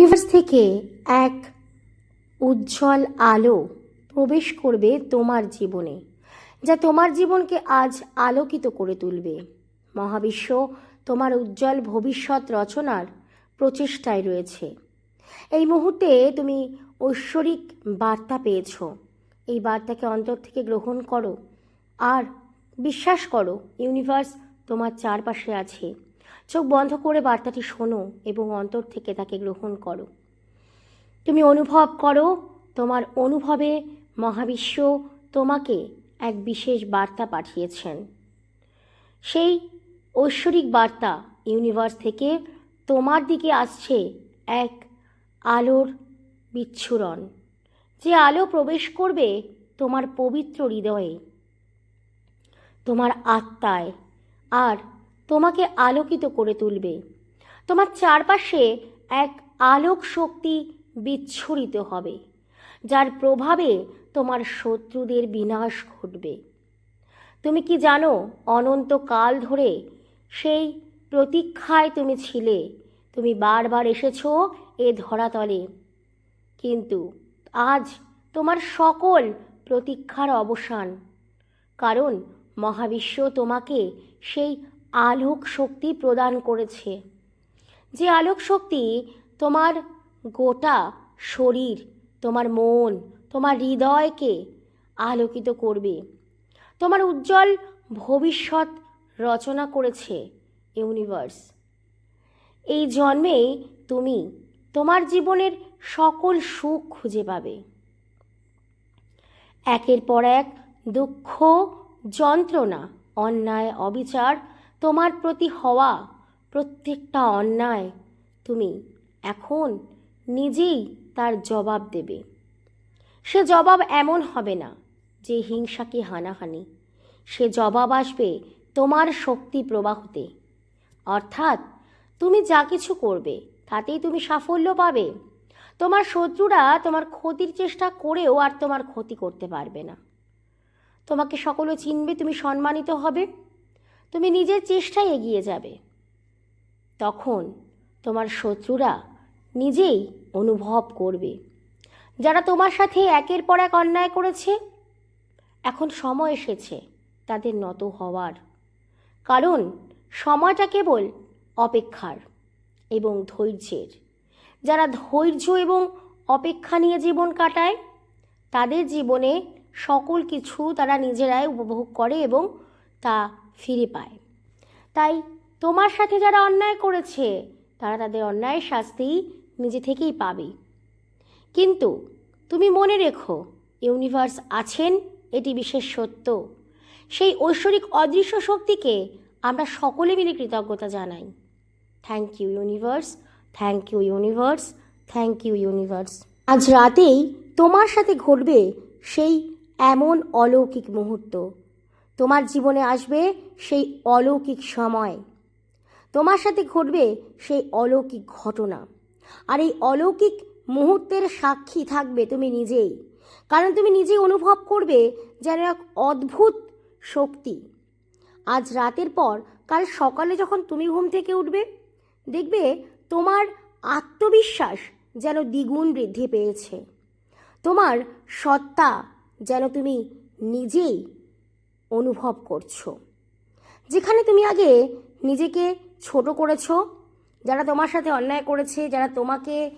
Universe থেকে এক উজ্জ্বল আলো প্রবেশ করবে তোমার জীবনে, যা তোমার জীবনকে আজ আলোকিত করে তুলবে। মহাবিশ্ব তোমার উজ্জ্বল ভবিষ্যৎ রচনার প্রচেষ্টায় রয়েছে। এই মুহূর্তে তুমি ঐশ্বরিক বার্তা পেয়েছ। এই বার্তাকে অন্তর থেকে গ্রহণ করো আর বিশ্বাস করো, ইউনিভার্স তোমার চারপাশে আছে। চোখ বন্ধ করে বার্তাটি শোনো এবং অন্তর থেকে তাকে গ্রহণ করো। তুমি অনুভব করো, তোমার অনুভবে মহাবিশ্ব তোমাকে এক বিশেষ বার্তা পাঠিয়েছেন। সেই ঐশ্বরিক বার্তা ইউনিভার্স থেকে তোমার দিকে আসছে এক আলোর বিচ্ছুরণ, যে আলো প্রবেশ করবে তোমার পবিত্র হৃদয়ে, তোমার আত্মায়, আর তোমাকে আলোকিত করে তুলবে। তোমার চারপাশে এক আলোক শক্তি বিচ্ছুরিত হবে, যার প্রভাবে তোমার শত্রুদের বিনাশ ঘটবে। তুমি কি জানো, অনন্তকাল ধরে সেই প্রতীক্ষায় তুমি ছিলে, তুমি বারবার এসেছ এ ধরাতলে। কিন্তু আজ তোমার সকল প্রতীক্ষার অবসান, কারণ মহাবিশ্ব তোমাকে সেই আলোক শক্তি প্রদান করেছে। যে আলোক শক্তি তোমার গোটা শরীর, তোমার মন, তোমার হৃদয়কে আলোকিত করবে। তোমার উজ্জ্বল ভবিষ্যৎ রচনা করেছে ইউনিভার্স। এই জন্মেই তুমি তোমার জীবনের সকল সুখ খুঁজে পাবে। একের পর এক দুঃখ, যন্ত্রণা, অন্যায়, অবিচার তোমার প্রতি হওয়া প্রত্যেকটা অন্যায় তুমি এখন নিজেই তার জবাব দেবে। সে জবাব এমন হবে না যে হিংসাকে হানাহানি। সে জবাব আসবে তোমার শক্তি প্রবাহতে। অর্থাৎ তুমি যা কিছু করবে, তাতেই তুমি সাফল্য পাবে। তোমার শত্রুরা তোমার ক্ষতির চেষ্টা করেও আর তোমার ক্ষতি করতে পারবে না। তোমাকে সকলে চিনবে, তুমি সম্মানিত হবে। তুমি নিজের চেষ্টায় এগিয়ে যাবে। তখন তোমার শত্রুরা নিজেই অনুভব করবে। যারা তোমার সাথে একের পর এক অন্যায় করেছে, এখন সময় এসেছে তাদের নত হওয়ার। কারণ সময়টা কেবল অপেক্ষার এবং ধৈর্যের। যারা ধৈর্য এবং অপেক্ষা নিয়ে জীবন কাটায়, তাদের জীবনে সকল কিছু তারা নিজেরাই উপভোগ করে এবং তা ফিরে পায়। তাই তোমার সাথে যারা অন্যায় করেছে, তারা তাদের অন্যায়ের শাস্তি নিজে থেকেই পাবে। কিন্তু তুমি মনে রেখো, ইউনিভার্স আছেন, এটি বিশেষ সত্য। সেই ঐশ্বরিক অদৃশ্য শক্তিকে আমরা সকলে মিলে কৃতজ্ঞতা জানাই। Thank you, universe, thank you, universe, thank you, universe. আজ রাতেই তোমার সাথে ঘটবে সেই এমন অলৌকিক মুহূর্ত। তোমার জীবনে আসবে সেই অলৌকিক সময়। তোমার সাথে ঘটবে সেই অলৌকিক ঘটনা। আর এই অলৌকিক মুহূর্তের সাক্ষী থাকবে তুমি নিজেই। কারণ তুমি নিজেই অনুভব করবে যেন এক অদ্ভুত শক্তি। আজ রাতের পর, কাল সকালে যখন তুমি ঘুম থেকে উঠবে, দেখবে তোমার আত্মবিশ্বাস যেন দ্বিগুণ বৃদ্ধি পেয়েছে। তোমার সত্তা যেন তুমি নিজেই অনুভব করছ। যেখানে তুমি আগে নিজেকে ছোট করেছ, যারা তোমার সাথে অন্যায় করেছে, যারা তোমাকে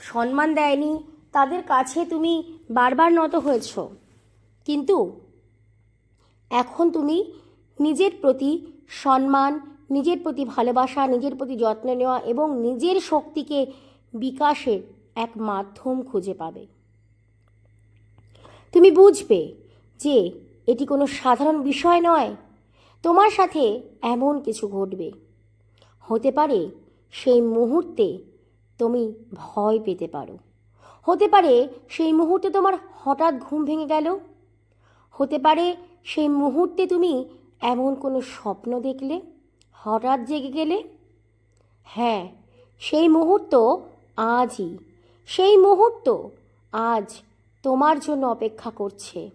সম্মান দেয়নি, তাদের কাছে তুমি বারবার নত হয়েছ। কিন্তু এখন তুমি নিজের প্রতি সম্মান, নিজের প্রতি ভালোবাসা, নিজের প্রতি যত্ন নেওয়া এবং নিজের শক্তিকে বিকাশের এক মাধ্যম খুঁজে পাবে। তুমি বুঝবে যে এটি কোনো সাধারণ বিষয় নয়। তোমার সাথে এমন কিছু ঘটবে। হতে পারে সেই মুহূর্তে তুমি ভয় পেতে পারো। হতে পারে সেই মুহূর্তে তোমার হঠাৎ ঘুম ভেঙে গেল। হতে পারে সেই মুহূর্তে তুমি এমন কোনো স্বপ্ন দেখলে, হঠাৎ জেগে গেলে। হ্যাঁ সেই মুহূর্ত আজই, সেই মুহূর্ত আজ তোমার জন্য অপেক্ষা করছে।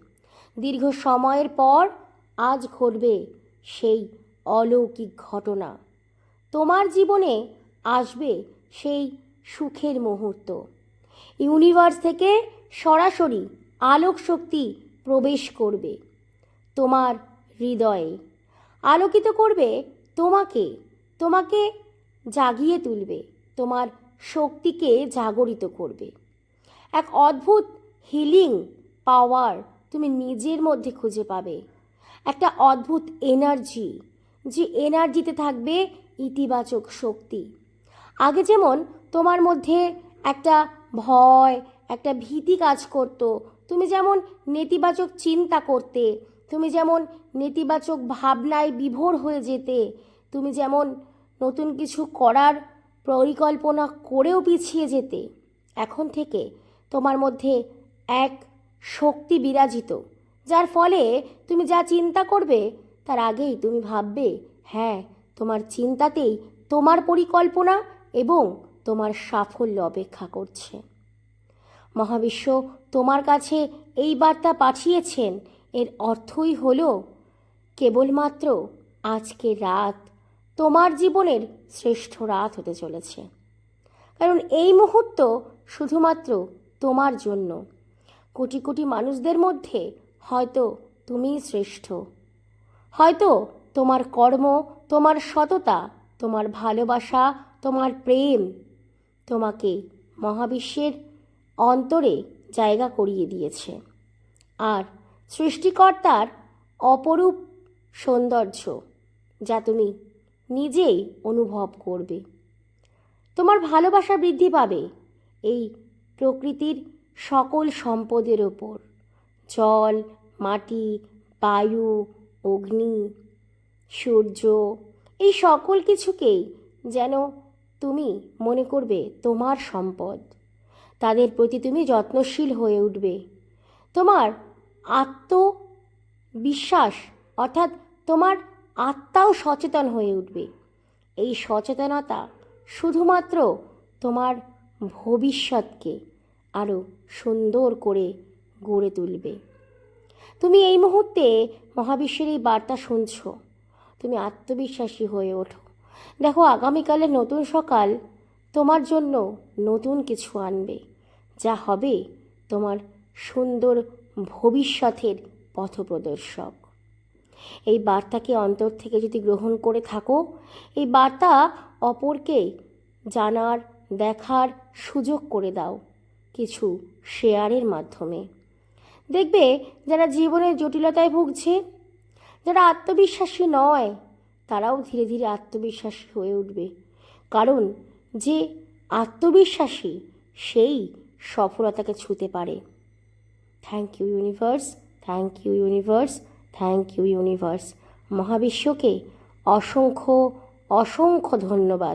দীর্ঘ সময়ের পর আজ ঘটবে সেই অলৌকিক ঘটনা। তোমার জীবনে আসবে সেই সুখের মুহূর্ত। ইউনিভার্স থেকে সরাসরি আলোক শক্তি প্রবেশ করবে তোমার হৃদয়ে। আলোকিত করবে তোমাকে তোমাকে জাগিয়ে তুলবে, তোমার শক্তিকে জাগরিত করবে। এক অদ্ভুত হিলিং পাওয়ার তুমি নিজের মধ্যে খুঁজে পাবে। একটা অদ্ভুত এনার্জি যে এনার্জিতে থাকবে ইতিবাচক শক্তি। আগে যেমন তোমার মধ্যে একটা ভয়, একটা ভীতি কাজ করতো, তুমি যেমন নেতিবাচক চিন্তা করতে, তুমি যেমন নেতিবাচক ভাবনায় বিভোর হয়ে যেতে, তুমি যেমন নতুন কিছু করার পরিকল্পনা করেও পিছিয়ে যেতে, এখন থেকে তোমার মধ্যে এক শক্তি বিরাজিত, যার ফলে তুমি যা চিন্তা করবে, তার আগেই তুমি ভাববে হ্যাঁ তোমার চিন্তাতেই তোমার পরিকল্পনা এবং তোমার সাফল্য অপেক্ষা করছে। মহাবিশ্ব তোমার কাছে এই বার্তা পাঠিয়েছেন, এর অর্থই হল, কেবলমাত্র আজকে রাত তোমার জীবনের শ্রেষ্ঠ রাত হতে চলেছে। কারণ এই মুহূর্ত শুধুমাত্র তোমার জন্য। কোটি কোটি মানুষদের মধ্যে হয়তো তুমিই শ্রেষ্ঠ। হয়তো তোমার কর্ম, তোমার সততা, তোমার ভালোবাসা, তোমার প্রেম তোমাকে মহাবিশ্বের অন্তরে জায়গা করিয়ে দিয়েছে। আর সৃষ্টিকর্তার অপরূপ সৌন্দর্য যা তুমি নিজেই অনুভব করবে। তোমার ভালোবাসা বৃদ্ধি পাবে। এই প্রকৃতির সকল সম্পদের ওপর জল, মাটি, বায়ু, অগ্নি, সূর্য, এই সকল কিছুকেই যেন তুমি মনে করবে তোমার সম্পদ। তাদের প্রতি তুমি যত্নশীল হয়ে উঠবে। তোমার আত্মবিশ্বাস অর্থাৎ তোমার আত্মাও সচেতন হয়ে উঠবে। এই সচেতনতা শুধুমাত্র তোমার ভবিষ্যৎকে আরও সুন্দর করে গড়ে তুলবে। তুমি এই মুহূর্তে মহাবিশ্বের এই বার্তা শুনছ। তুমি আত্মবিশ্বাসী হয়ে ওঠো। দেখো, আগামীকালের নতুন সকাল তোমার জন্য নতুন কিছু আনবে, যা হবে তোমার সুন্দর ভবিষ্যতের পথপ্রদর্শক। এই বার্তাকে অন্তর থেকে যদি গ্রহণ করে থাকো, এই বার্তা অপরকে জানার, দেখার সুযোগ করে দাও। কিছু শেয়ারের মাধ্যমে। দেখবে যারা জীবনের জটিলতায় ভুগছে, যারা আত্মবিশ্বাসী নয়, তারাও ধীরে ধীরে আত্মবিশ্বাসী হয়ে উঠবে। কারণ যে আত্মবিশ্বাসী, সেই সফলতাকে ছুঁতে পারে। Thank you universe thank you universe thank you universe মহাবিশ্বকে অসংখ্য অসংখ্য ধন্যবাদ।